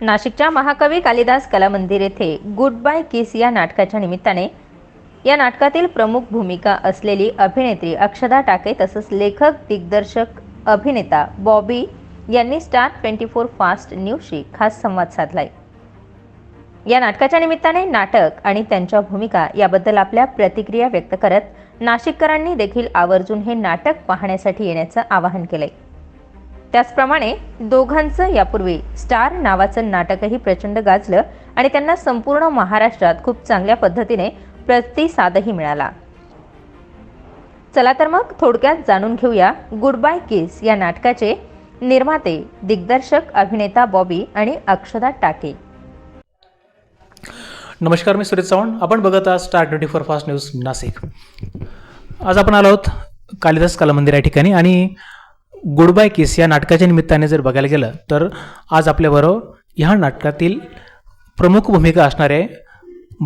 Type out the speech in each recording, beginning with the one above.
नाशिकच्या महाकवी कालिदास कला मंदिर येथे गुड बाय किस या नाटकाच्या निमित्ताने या नाटकातील प्रमुख भूमिका असलेली अभिनेत्री अक्षदा टाके तसंच लेखक दिग्दर्शक अभिनेता बॉबी यांनी स्टार ट्वेंटी फोर फास्ट न्यूजशी खास संवाद साधलाय. या नाटकाच्या निमित्ताने नाटक आणि त्यांच्या भूमिका याबद्दल आपल्या प्रतिक्रिया व्यक्त करत नाशिककरांनी देखील आवर्जून हे नाटक पाहण्यासाठी येण्याचं आवाहन केलंय. त्याचप्रमाणे दोघांचं यापूर्वी स्टार नावाचं नाटकही प्रचंड गाजलं आणि त्यांना संपूर्ण महाराष्ट्रात खूप चांगल्या पद्धतीने प्रतिसादही मिळाला. चला तर मग थोडक्यात जाणून घेऊया गुड बाय किस या नाटकाचे निर्माते दिग्दर्शक अभिनेता बॉबी आणि अक्षदा टाके. नमस्कार मी सुरेश चव्हाण. आपण बघत आहात star twenty four fast news Nashik. आज आपण आलो आहोत कालिदास कला मंदिर या ठिकाणी आणि गुड बाय किस या नाटकाच्या निमित्ताने जर बघायला गेलं तर आज आपल्याबरोबर ह्या नाटकातील प्रमुख भूमिका असणारे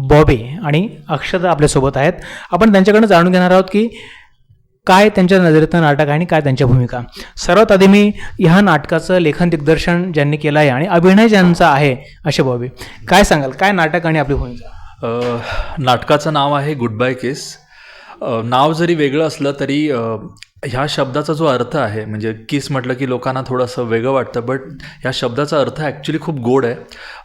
बॉबी आणि अक्षता आपल्यासोबत आहेत. आपण त्यांच्याकडनं जाणून घेणार आहोत की काय त्यांच्या नजरेतनं नाटक आहे आणि काय त्यांच्या भूमिका. सर्वात आधी मी ह्या नाटकाचं लेखन दिग्दर्शन ज्यांनी केलं आहे आणि अभिनय ज्यांचा आहे असे बॉबी काय सांगाल? काय नाटक आणि आपली भूमिका? नाटकाचं नाव आहे गुड बाय किस नाव जरी वेगळं असलं तरी ह्या शब्दाचा जो अर्थ आहे म्हणजे किस म्हटलं की लोकांना थोडंसं वेगळं वाटतं बट ह्या शब्दाचा अर्थ ॲक्च्युली खूप गोड आहे.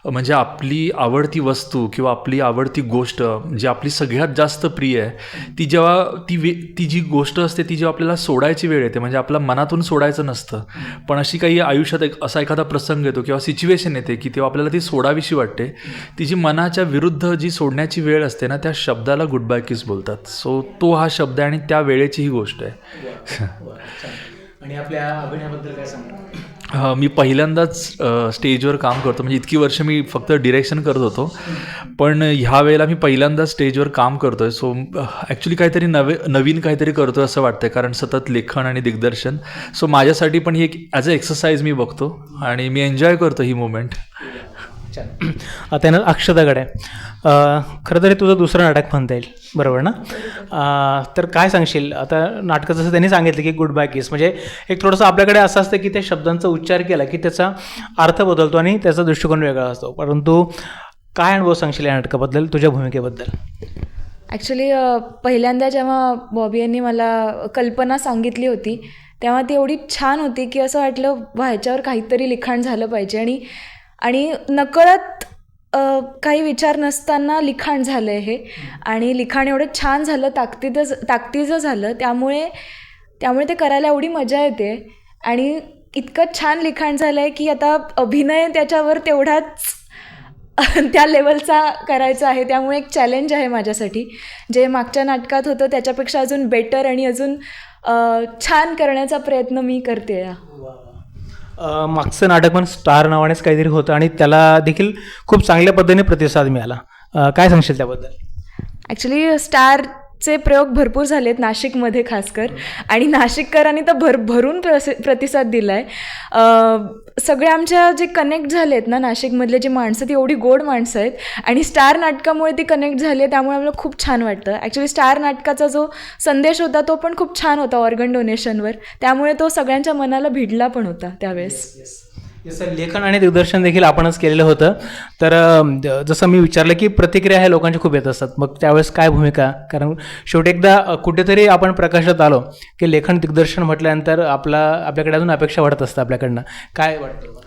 म्हणजे आपली आवडती वस्तू किंवा आपली आवडती गोष्ट जी आपली सगळ्यात जास्त प्रिय आहे ती जेव्हा ती वे ती जी गोष्ट असते ती जेव्हा आपल्याला सोडायची वेळ येते म्हणजे आपल्या मनातून सोडायचं नसतं. पण अशी काही आयुष्यात एक असा एखादा प्रसंग येतो किंवा सिच्युएशन येते की तेव्हा आपल्याला ती सोडावीशी वाटते. ती जी मनाच्या विरुद्ध जी सोडण्याची वेळ असते ना त्या शब्दाला गुड बाय किस बोलतात. सो तो हा शब्द आहे आणि त्या वेळेची ही गोष्ट आहे. आणि आपल्या अभिनयाबद्दल काय सांगा मी पहिल्यांदाच स्टेजवर काम करतो. म्हणजे इतकी वर्ष मी फक्त डिरेक्शन करत होतो. पण ह्या वेळेला मी पहिल्यांदाच स्टेजवर काम करतो आहे सो ॲक्च्युली काहीतरी नवे नवीन काहीतरी करतो असं वाटतं कारण सतत लेखन आणि दिग्दर्शन. सो माझ्यासाठी पण ही एक ॲज अ एक्सरसाइज मी बघतो. आणि मी एन्जॉय करतो ही मुवमेंट छान त्यानं अक्षताकडे अं, खरं तर हे तुझं दुसरं नाटक म्हणता येईल. बरोबर ना? तर काय सांगशील? आता नाटकं जसं त्यांनी सांगितलं की गुड बाय किस म्हणजे एक थोडंसं आपल्याकडे असं असतं की त्या शब्दांचा उच्चार केला की त्याचा अर्थ बदलतो आणि त्याचा दृष्टिकोन वेगळा असतो. परंतु काय अनुभव सांगशील या नाटकाबद्दल तुझ्या भूमिकेबद्दल? ॲक्च्युली पहिल्यांदा जेव्हा बॉबी यांनी मला कल्पना सांगितली होती तेव्हा ती एवढी छान होती की असं वाटलं व्हायच्यावर काहीतरी लिखाण झालं पाहिजे. आणि आणि नकळत काही विचार नसताना लिखाण झालं आहे हे. आणि लिखाण एवढं छान झालं ताकदीचं ताकदीचं झालं त्यामुळे त्यामुळे ते करायला एवढी मजा येते. आणि इतकं छान लिखाण झालं आहे की आता अभिनय त्याच्यावर तेवढाच त्या लेवलचा करायचा आहे. त्यामुळे एक चॅलेंज आहे माझ्यासाठी. जे मागच्या नाटकात होतं त्याच्यापेक्षा अजून बेटर आणि अजून छान करण्याचा प्रयत्न मी करते या मागचं नाटक पण स्टार नावानेच काहीतरी होतं आणि त्याला देखील खूप चांगल्या पद्धतीने प्रतिसाद मिळाला. काय सांगशील त्याबद्दल? ॲक्च्युली स्टार चे प्रयोग भरपूर झालेत नाशिकमध्ये खासकर. आणि नाशिककरांनी तर भर भरून प्रसि प्रतिसाद दिला आहे सगळे आमच्या जे कनेक्ट झाले आहेत ना नाशिकमधले जे माणसं ती एवढी गोड माणसं आहेत. आणि स्टार नाटकामुळे ती कनेक्ट झाली आहे त्यामुळे आम्हाला खूप छान वाटतं. ॲक्च्युली स्टार नाटकाचा जो संदेश होता तो पण खूप छान होता ऑर्गन डोनेशनवर त्यामुळे तो सगळ्यांच्या मनाला भिडला पण होता त्यावेळेस. सर लेखन आणि दिग्दर्शन देखील आपणच केलेलं होतं. तर जसं मी विचारलं की प्रतिक्रिया ह्या लोकांच्या खूप येत असतात. मग त्यावेळेस काय भूमिका? कारण शेवटी एकदा कुठेतरी आपण प्रकाशात आलो की लेखन दिग्दर्शन म्हटल्यानंतर आपला आपल्याकडे अजून अपेक्षा वाढत असतं आपल्याकडनं. काय वाटतं?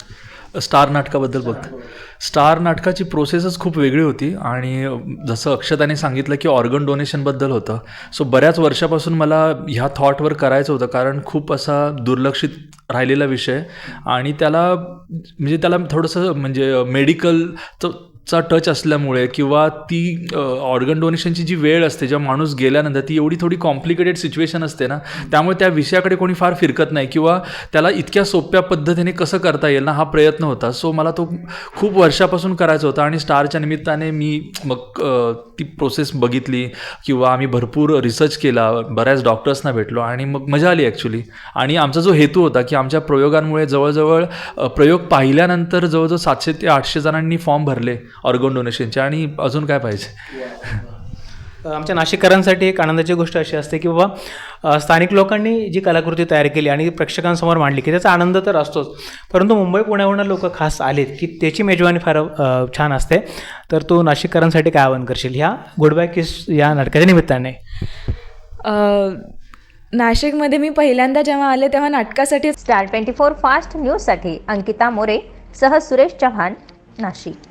स्टार नाटकाबद्दल बघतो स्टार नाटकाची प्रोसेसच खूप वेगळी होती आणि जसं अक्षताने सांगितलं की ऑर्गन डोनेशनबद्दल होतं. सो बऱ्याच वर्षापासून मला ह्या थॉटवर करायचं होतं कारण खूप असा दुर्लक्षित राहिलेला विषय आणि त्याला म्हणजे त्याला थोडंसं म्हणजे मेडिकलचं चा टच असल्यामुळे किंवा ती ऑर्गन डोनेशनची जी वेळ असते जेव्हा माणूस गेल्यानंतर ती एवढी थोडी कॉम्प्लिकेटेड सिच्युएशन असते ना त्यामुळे त्या विषयाकडे कोणी फार फिरकत नाही किंवा त्याला इतक्या सोप्या पद्धतीने कसं करता येईल ना हा प्रयत्न होता. सो मला तो खूप वर्षापासून करायचा होता आणि स्टारच्या निमित्ताने मी मग ती प्रोसेस बघितली किंवा आम्ही भरपूर रिसर्च केला बऱ्याच डॉक्टर्सना भेटलो आणि मग मजा आली ॲक्च्युली आणि आमचा जो हेतू होता की आमच्या प्रयोगांमुळे जवळजवळ प्रयोग पाहिल्यानंतर जवळजवळ सातशे ते आठशे जणांनी फॉर्म भरले. ऑर्गन डोनेशनचे आणि अजून काय पाहिजे? आमच्या नाशिककरांसाठी एक आनंदाची गोष्ट अशी असते की बाबा स्थानिक लोकांनी जी कलाकृती तयार केली आणि प्रेक्षकांसमोर मांडली की त्याचा आनंद तर असतोच. परंतु मुंबई पुण्यावरून लोक खास आलेत की त्याची मेजवानी फार छान असते. तर तू नाशिककरांसाठी काय आवाहन करशील? ह्या गुड बाय किस या नाटकाच्या निमित्ताने. नाशिकमध्ये मी पहिल्यांदा जेव्हा आले तेव्हा नाटकासाठी स्टार ट्वेंटी फोर फास्ट न्यूजसाठी अंकिता मोरे सह सुरेश चव्हाण नाशिक.